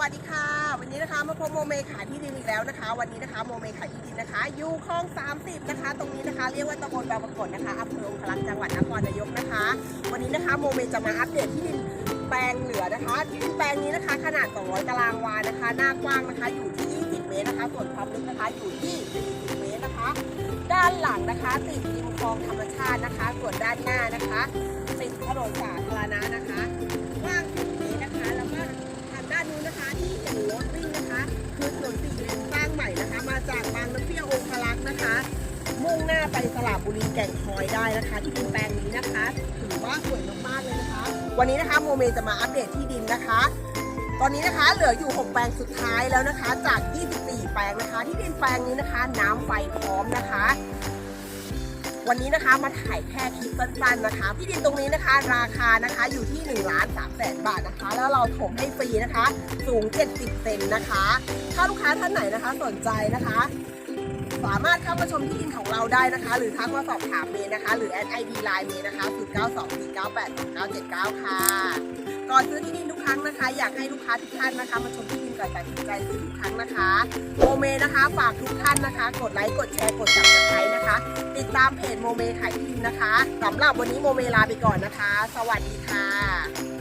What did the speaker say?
วัสดีค่ะ วันนี้นะคะมาพบโมเมขายที่ดินอีกแล้วนะคะ วันนี้นะคะโมเมขายที่ดินนะคะอยู่คลอง 30 นะคะ ตรงนี้นะคะเรียกว่าตำบลบางปรากฏนะคะอำเภอองคลักษ์จังหวัดนครนายกนะคะ วันนี้นะคะโมเมจะมาอัปเดตที่ดินแปลงเหลือนะคะที่แปลงนี้นะคะขนาด 200 ตารางวานะคะ หน้ากว้างนะคะอยู่ที่ 20 เมตรนะคะ ส่วนความลึกนะคะอยู่ที่40เมตรนะคะ ด้านหลังนะคะติดริมคลองธรรมชาตินะคะ ส่วนด้านหน้านะคะติดถนนสาธารณะนะคะ คือถนนสี่เลนสร้างใหม่นะคะ มาจากบางน้ำเปรี้ยวองคลักษ์นะคะ มุ่งหน้าไปสระบุรีแก่งคอยได้นะคะ ที่ดินแปลงนี้นะคะถือว่าสวยมากๆเลยนะคะ วันนี้นะคะโมเมจะมาอัปเดตที่ดินนะคะ ตอนนี้นะคะเหลืออยู่ 6 แปลงสุดท้ายแล้วนะคะ จาก 24 แปลงนะคะ ที่ดินแปลงนี้นะคะ น้ำไฟพร้อมนะคะ วันนี้นะคะมาถ่ายแค่คลิปสั้นๆนะคะ ที่ดินตรงนี้นะคะ ราคานะคะอยู่ที่1ล้าน3แสนบาทนะคะ แล้วเราถมให้ฟรีนะคะ สูง 70 เซนนะคะ ถ้าลูกค้าท่านไหนนะคะสนใจนะคะ สามารถเข้ามาชมที่ดินของเราได้นะคะ หรือทักมาสอบถามเมย์นะคะ หรือแอดไอดีไลน์เมย์นะคะ0924982979 ค่ะ ก่อนซื้อที่ดิน นะคะ อยากให้ลูกค้าทุกท่านนะคะ มาชมที่ดินก่อนตัดสินใจซื้อทุกครั้งนะคะโมเมนะคะ ฝากทุกท่านนะคะ กดไลค์กดแชร์กด subscribe นะคะ ติดตามเพจโมเมขายที่ดินนะคะสำหรับวันนี้โมเมลาไปก่อนนะคะ สวัสดีค่ะ